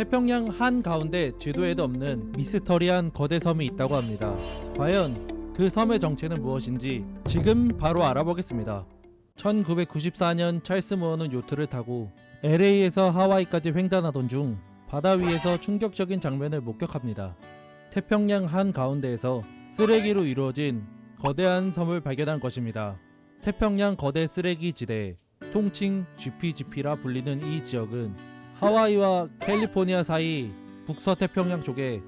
태평양 한 가운데 지도에도 없는 미스터리한 거대 섬이 있다고 합니다. 과연 그 섬의 정체는 무엇인지 지금 바로 알아보겠습니다. 1994년 찰스 무어는 요트를 타고 LA에서 하와이까지 횡단하던 중 바다 위에서 충격적인 장면을 목격합니다. 태평양 한 가운데에서 쓰레기로 이루어진 거대한 섬을 발견한 것입니다. 태평양 거대 쓰레기 지대, 통칭 GPGP라 불리는 이 지역은 하와이와 캘리포니아 사이 북서태평양 쪽에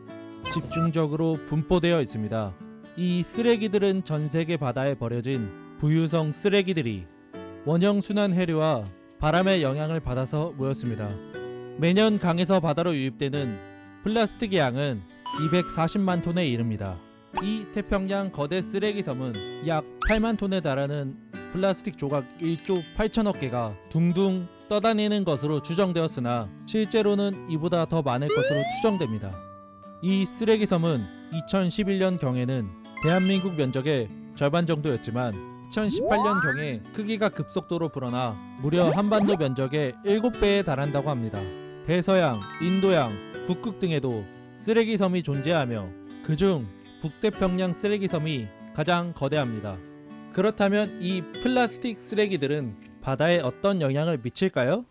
집중적으로 분포되어 있습니다. 이 쓰레기들은 전 세계 바다에 버려진 부유성 쓰레기들이 원형 순환 해류와 바람의 영향을 받아서 모였습니다. 매년 강에서 바다로 유입되는 플라스틱의 양은 240만 톤에 이릅니다. 이 태평양 거대 쓰레기 섬은 약 8만 톤에 달하는 플라스틱 조각 1조 8천억 개가 둥둥 떠다니는 것으로 추정되었으나 실제로는 이보다 더 많을 것으로 추정됩니다. 이 쓰레기 섬은 2011년 경에는 대한민국 면적의 절반 정도였지만 2018년 경에 크기가 급속도로 불어나 무려 한반도 면적의 7배에 달한다고 합니다. 대서양, 인도양, 북극 등에도 쓰레기 섬이 존재하며 그중 북태평양 쓰레기 섬이 가장 거대합니다. 그렇다면 이 플라스틱 쓰레기들은 바다에 어떤 영향을 미칠까요?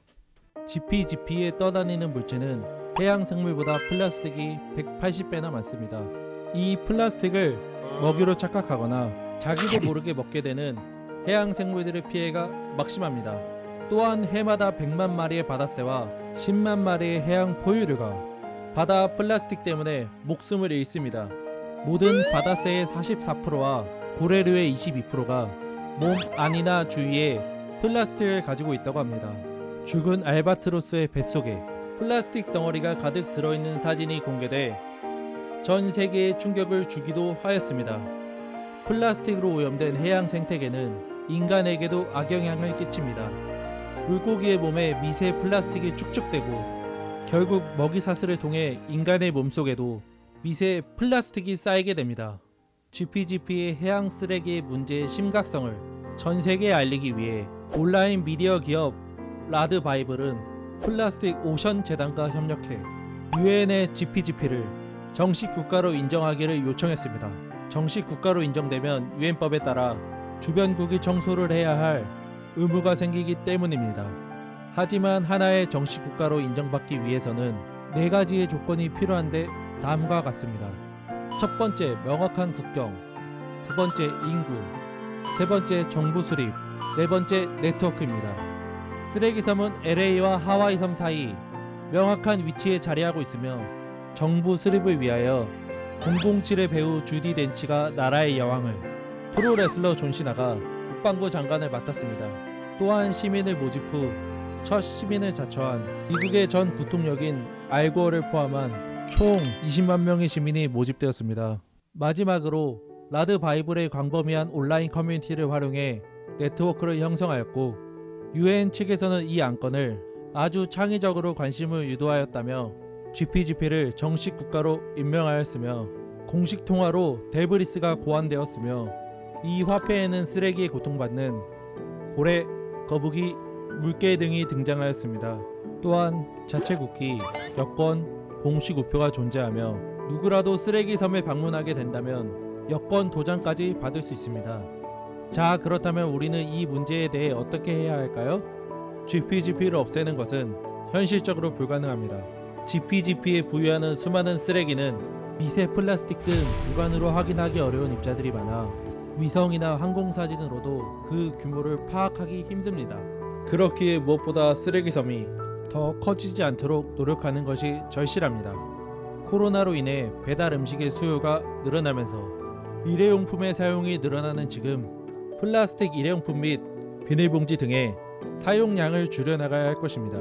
GPGP에 떠다니는 물체는 해양 생물보다 플라스틱이 180배나 많습니다. 이 플라스틱을 먹이로 착각하거나 자기도 모르게 먹게 되는 해양 생물들의 피해가 막심합니다. 또한 해마다 100만 마리의 바다새와 10만 마리의 해양 포유류가 바다 플라스틱 때문에 목숨을 잃습니다. 모든 바다새의 44%와 고래류의 22%가 몸 안이나 주위에 플라스틱을 가지고 있다고 합니다. 죽은 알바트로스의 뱃속에 플라스틱 덩어리가 가득 들어있는 사진이 공개돼 전 세계에 충격을 주기도 하였습니다. 플라스틱으로 오염된 해양 생태계는 인간에게도 악영향을 끼칩니다. 물고기의 몸에 미세 플라스틱이 축적되고 결국 먹이 사슬을 통해 인간의 몸속에도 미세 플라스틱이 쌓이게 됩니다. GPGP의 해양 쓰레기의 문제의 심각성을 전 세계에 알리기 위해 온라인 미디어 기업 라드 바이블은 플라스틱 오션 재단과 협력해 유엔의 GPGP를 정식 국가로 인정하기를 요청했습니다. 정식 국가로 인정되면 유엔법에 따라 주변국이 청소를 해야 할 의무가 생기기 때문입니다. 하지만 하나의 정식 국가로 인정받기 위해서는 네 가지의 조건이 필요한데 다음과 같습니다. 첫 번째, 명확한 국경. 두 번째, 인구. 세 번째, 정부 수립. 네 번째, 네트워크입니다. 쓰레기섬은 LA와 하와이 섬 사이 명확한 위치에 자리하고 있으며 정부 수립을 위하여 007의 배우 주디 덴치가 나라의 여왕을 프로레슬러 존 시나가 국방부 장관을 맡았습니다. 또한 시민을 모집 후 첫 시민을 자처한 미국의 전 부통령인 알고어를 포함한 총 20만 명의 시민이 모집되었습니다. 마지막으로 라드 바이블의 광범위한 온라인 커뮤니티를 활용해 네트워크를 형성하였고 유엔 측에서는 이 안건을 아주 창의적으로 관심을 유도하였다며 GPGP를 정식 국가로 임명하였으며 공식 통화로 데브리스가 고안되었으며 이 화폐에는 쓰레기에 고통받는 고래, 거북이, 물개 등이 등장하였습니다. 또한 자체 국기, 여권, 공식 우표가 존재하며 누구라도 쓰레기 섬에 방문하게 된다면 여권 도장까지 받을 수 있습니다. 자, 그렇다면 우리는 이 문제에 대해 어떻게 해야 할까요? GPGP를 없애는 것은 현실적으로 불가능합니다. GPGP에 부여하는 수많은 쓰레기는 미세 플라스틱 등 육안으로 확인하기 어려운 입자들이 많아 위성이나 항공사진으로도 그 규모를 파악하기 힘듭니다. 그렇기에 무엇보다 쓰레기섬이 더 커지지 않도록 노력하는 것이 절실합니다. 코로나로 인해 배달 음식의 수요가 늘어나면서 일회용품의 사용이 늘어나는 지금 플라스틱 일회용품 및 비닐봉지 등의 사용량을 줄여나가야 할 것입니다.